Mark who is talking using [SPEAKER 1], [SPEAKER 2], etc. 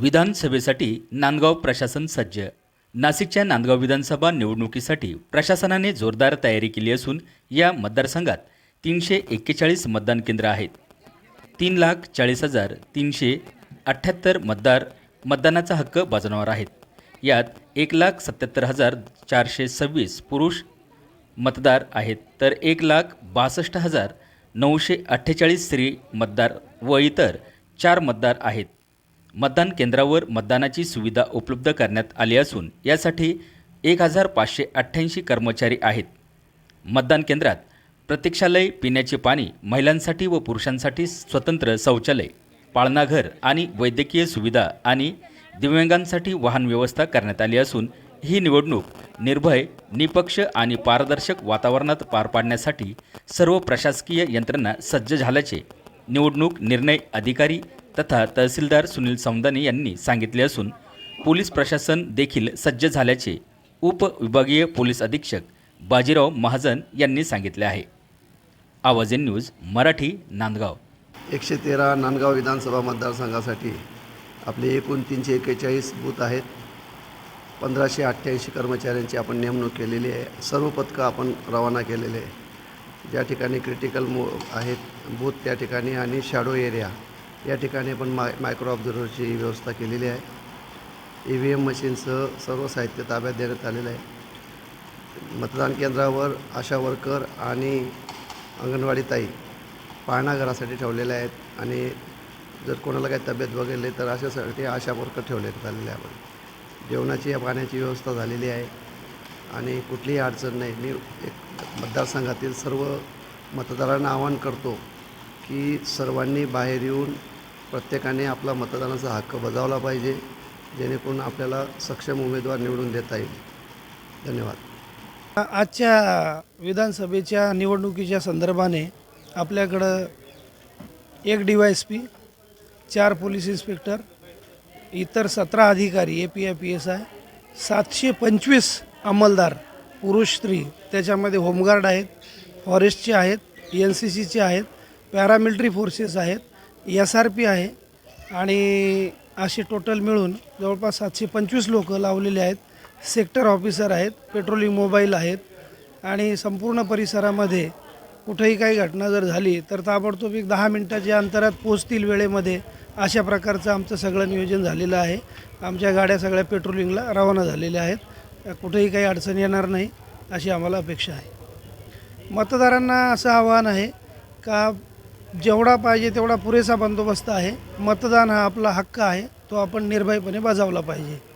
[SPEAKER 1] विधानसभेसाठी नांदगाव प्रशासन सज्ज. नाशिकच्या नांदगाव विधानसभा निवडणुकीसाठी प्रशासनाने जोरदार तयारी केली असून या मतदारसंघात तीनशे एक्केचाळीस मतदान केंद्र आहेत. तीन लाख चाळीस हजार तीनशे अठ्ठ्याहत्तर मतदार मतदानाचा हक्क बजावणार आहेत. यात एक लाख सत्याहत्तर हजार चारशे सव्वीस पुरुष मतदार आहेत तर एक लाख बासष्ट हजार नऊशे अठ्ठेचाळीस स्त्री मतदार व इतर चार मतदार आहेत. मतदान केंद्रावर मतदानाची सुविधा उपलब्ध करण्यात आली असून यासाठी एक हजार पाचशे अठ्ठ्याऐंशी कर्मचारी आहेत. मतदान केंद्रात प्रतीक्षालय पिण्याचे पाणी महिलांसाठी व पुरुषांसाठी स्वतंत्र शौचालय पाळणाघर आणि वैद्यकीय सुविधा आणि दिव्यांगांसाठी वाहन व्यवस्था करण्यात आली असून ही निवडणूक निर्भय निपक्ष आणि पारदर्शक वातावरणात पार पाडण्यासाठी सर्व प्रशासकीय यंत्रणा सज्ज झाल्याचे निवडणूक निर्णय अधिकारी तथा तहसीलदार सुनील समदाने यांनी सांगितले असून पोलीस प्रशासन देखील सज्ज झाल्याचे उपविभागीय पोलीस अधीक्षक बाजीराव महाजन यांनी सांगितले आहे. आवाज इन न्यूज मराठी नांदगाव.
[SPEAKER 2] एकशे तेरा नांदगाव विधानसभा मतदारसंघासाठी आपले एकूण तीनशे एक्केचाळीस बूथ आहेत. पंधराशे अठ्ठ्याऐंशी कर्मचाऱ्यांची आपण नेमणूक केलेली आहे. सर्व पथकं आपण रवाना केलेले आहे. ज्या ठिकाणी क्रिटिकल मो आहेत बूथ त्या ठिकाणी आणि शॅडो एरिया या ठिकाणी पण माय मायक्रो ऑब्झर्वरची व्यवस्था केलेली आहे. ई व्ही एम मशीनसह सर्व साहित्य ताब्यात देण्यात आलेलं आहे. मतदान केंद्रावर आशा वर्कर आणि अंगणवाडी ताई पाळणाघरासाठी ठेवलेल्या आहेत आणि जर कोणाला काही तब्येत वगैरे तर अशासाठी आशा वर्कर ठेवण्यात आलेले आहे आपण जेवणाची या पाण्याची व्यवस्था झालेली आहे आणि कुठलीही अडचण नाही. मी एक मतदारसंघातील सर्व मतदारांना आवाहन करतो की सर्वांनी बाहेर येऊन प्रत्येकाने आपला मतदानाचा हक्क बजावला पाहिजे जेणेकरून आपल्याला सक्षम उमेदवार निवडून देता येईल. धन्यवाद.
[SPEAKER 3] आजच्या विधानसभेच्या निवडणुकीच्या संदर्भाने आपल्याकडं एक डी वाय एस पी चार पोलीस इन्स्पेक्टर इतर सतरा अधिकारी A P I P S I सातशे पंचवीस अंमलदार पुरुष स्त्री त्याच्यामध्ये होमगार्ड आहेत फॉरेस्टचे आहेत एन सी सीचे आहेत पॅरामिलिटरी फोर्सेस आहेत एस आर पी आहे आणि असे टोटल मिळून जवळपास सातशे पंचवीस लोकं लावलेले आहेत. सेक्टर ऑफिसर आहेत पेट्रोलिंग मोबाईल आहेत आणि संपूर्ण परिसरामध्ये कुठेही काही घटना जर झाली तर ताबडतोब एक दहा मिनटाच्या अंतरात पोचतील वेळेमध्ये अशा प्रकारचं आमचं सगळं नियोजन झालेलं आहे. आमच्या गाड्या सगळ्या पेट्रोलिंगला रवाना झालेल्या आहेत. कुठेही काही अडचण येणार नाही अशी आम्हाला अपेक्षा आहे. मतदारांना असं आव्हान आहे का जेवढा पाहिजे तेवढा पुरेसा बंदोबस्त आहे. मतदान हा आपला हक्क आहे. तो आपण निर्भयपणे बजावला पाहिजे.